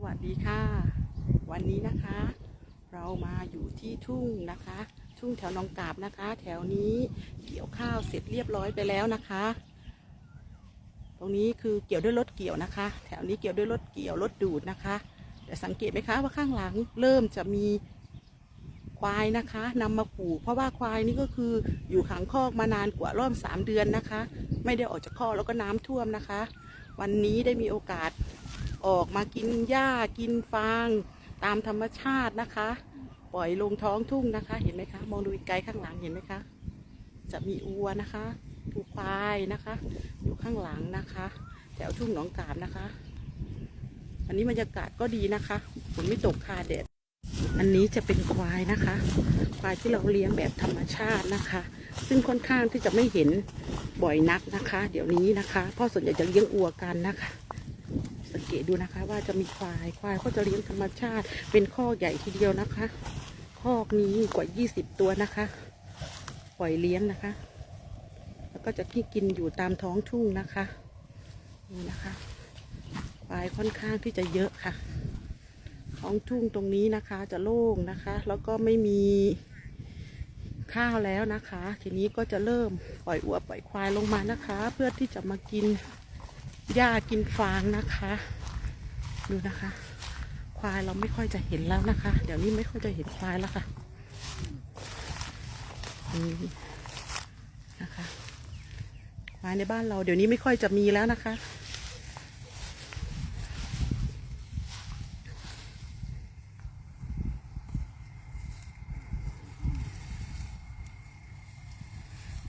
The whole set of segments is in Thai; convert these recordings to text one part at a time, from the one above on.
สวัสดีค่ะ วันนี้นะคะ เรามาอยู่ที่ทุ่งนะคะ ทุ่งแถวหนองกาบนะคะ แถวนี้เกี่ยวข้าวเสร็จเรียบร้อยไปแล้วนะคะ ตรงนี้คือเกี่ยวด้วยรถเกี่ยวนะคะ แถวนี้เกี่ยวด้วยรถเกี่ยวรถดูดนะคะ แต่สังเกตไหมคะว่าข้างหลังเริ่มจะมีควายนะคะนำมาผูกเพราะว่าควายนี่ก็คืออยู่ขังคอกมานานกว่าร่วมสามเดือนนะคะ ไม่ได้ออกจากคอกแล้วก็น้ำท่วมนะคะ วันนี้ได้มีโอกาส ออกมากินหญ้ากินฟางตามธรรมชาตินะคะ ปล่อยลงท้องทุ่งนะคะ เห็นไหมคะ มองดูไกลข้างหลังเห็นไหมคะ จะมีอัวนะคะถูกควายนะคะ อยู่ข้างหลังนะคะ แถวทุ่งหนองกาบนะคะ อันนี้บรรยากาศก็ดีนะคะฝนไม่ตกคาแดดอันนี้จะเป็นควายนะคะ ควายที่เราเลี้ยงแบบธรรมชาตินะคะ ซึ่งค่อนข้างที่จะไม่เห็นบ่อยนักนะคะ เดี๋ยวนี้นะคะพราะส่วนใหญ่จะเลี้ยงอัวกันนะคะ สังเกตดูนะคะ ว่าจะมีควายควายเขาจะเลี้ยงธรรมชาติ เป็นข้อกใหญ่ทีเดียวนะคะคอกนี้กว่า 20 ตัวนะคะ ปล่อยเลี้ยงนะคะ แล้วก็จะที่กินอยู่ตามท้องทุ่งนะคะนี่นะคะควายค่อนข้างที่จะเยอะค่ะ ท้องทุ่งตรงนี้นะคะจะโล่งนะคะ แล้วก็ไม่มีข้าวแล้วนะคะ ทีนี้ก็จะเริ่มปล่อยอัวปล่อยควายลงมานะคะ เพื่อที่จะมากิน หญ้ากินฟางนะคะ ดูนะคะ ควายเราไม่ค่อยจะเห็นแล้วนะคะ เดี๋ยวนี้ไม่ค่อยจะเห็นควายแล้วค่ะนี่นะคะ ควายในบ้านเราเดี๋ยวนี้ไม่ค่อยจะมีแล้วนะคะ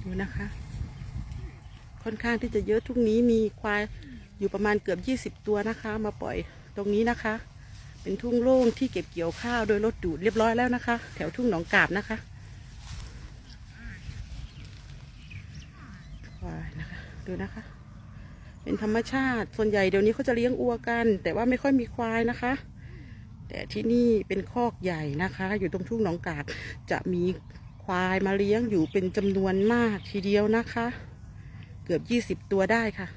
ดูนะคะ ค่อนข้างที่จะเยอะทุกนี้มีควายอยู่ประมาณเกือบ 20 ตัวนะคะ มาปล่อยตรงนี้นะคะ เป็นทุ่งโล่งที่เก็บเกี่ยวข้าวโดยรถดูดเรียบร้อยแล้วนะคะ แถวทุ่งหนองกาบนะคะควายนะคะดูนะคะ เป็นธรรมชาติส่วนใหญ่เดี๋ยวนี้เขาจะเลี้ยงอัวกัน แต่ว่าไม่ค่อยมีควายนะคะ แต่ที่นี่เป็นคอกใหญ่นะคะ อยู่ตรงทุ่งหนองกาบจะมีควายมาเลี้ยงอยู่เป็นจำนวนมากทีเดียวนะคะ เกือบ20ตัวได้ค่ะ